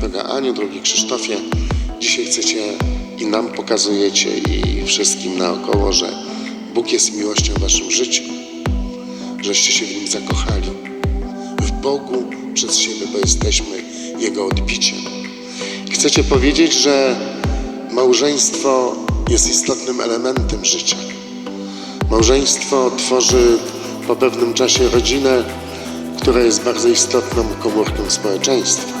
Droga Aniu, drogi Krzysztofie, dzisiaj chcecie i nam pokazujecie i wszystkim naokoło, że Bóg jest miłością w waszym życiu, żeście się w Nim zakochali. W Bogu przez siebie, bo jesteśmy Jego odbiciem. Chcecie powiedzieć, że małżeństwo jest istotnym elementem życia. Małżeństwo tworzy po pewnym czasie rodzinę, która jest bardzo istotną komórką społeczeństwa.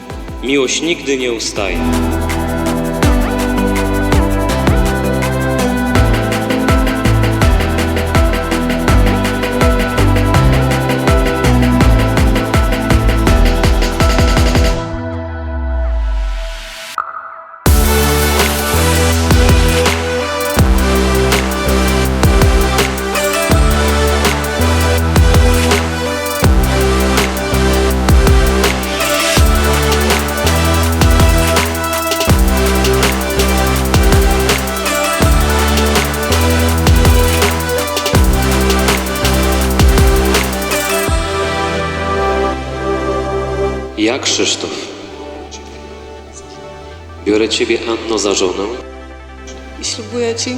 Miłość nigdy nie ustaje. Ja, Krzysztof, biorę Ciebie, Anno, za żonę i ślubuję Ci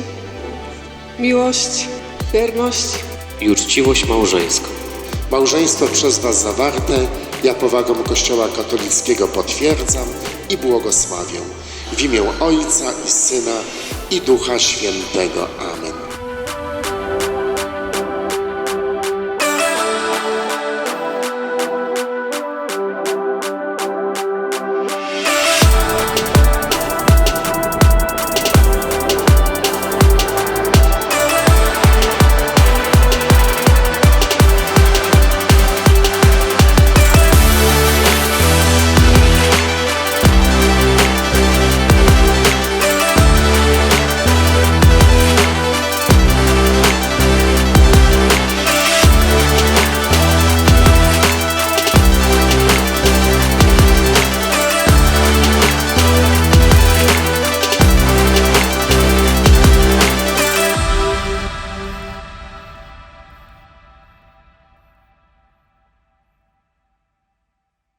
miłość, wierność i uczciwość małżeńską. Małżeństwo przez Was zawarte, ja powagą Kościoła katolickiego potwierdzam i błogosławię. W imię Ojca i Syna i Ducha Świętego. Amen.